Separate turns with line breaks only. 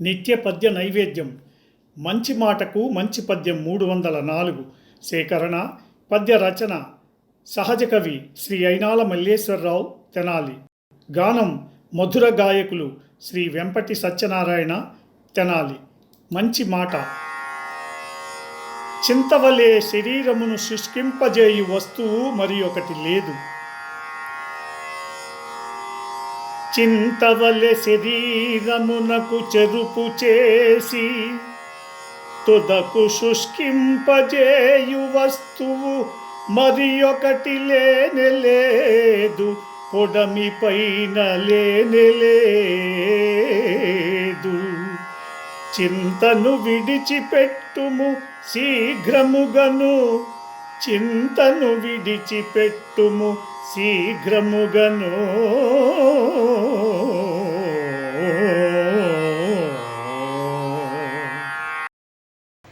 నిత్య పద్య నైవేద్యం. మంచి మాటకు మంచి పద్యం మూడు వందల నాలుగు. సేకరణ పద్య రచన సహజ కవి శ్రీ అయినాల మల్లేశ్వరరావు తెనాలి. గానం మధుర గాయకులు శ్రీ వెంపటి సత్యనారాయణ తెనాలి. మంచి మాట. చింతవలే శరీరమును శుష్కింపజేయు వస్తువు మరి ఒకటి లేదు. చింతవలె శరీరమునకు చెరుపు చేసి తుదకు శుష్కింపజేయు వస్తువు మరి ఒకటి లేనలేదు పొడమి పైన లేనలేదు చింతను విడిచిపెట్టుము శీఘ్రముగను చింతను విడిచిపెట్టుము శీఘ్రముగను.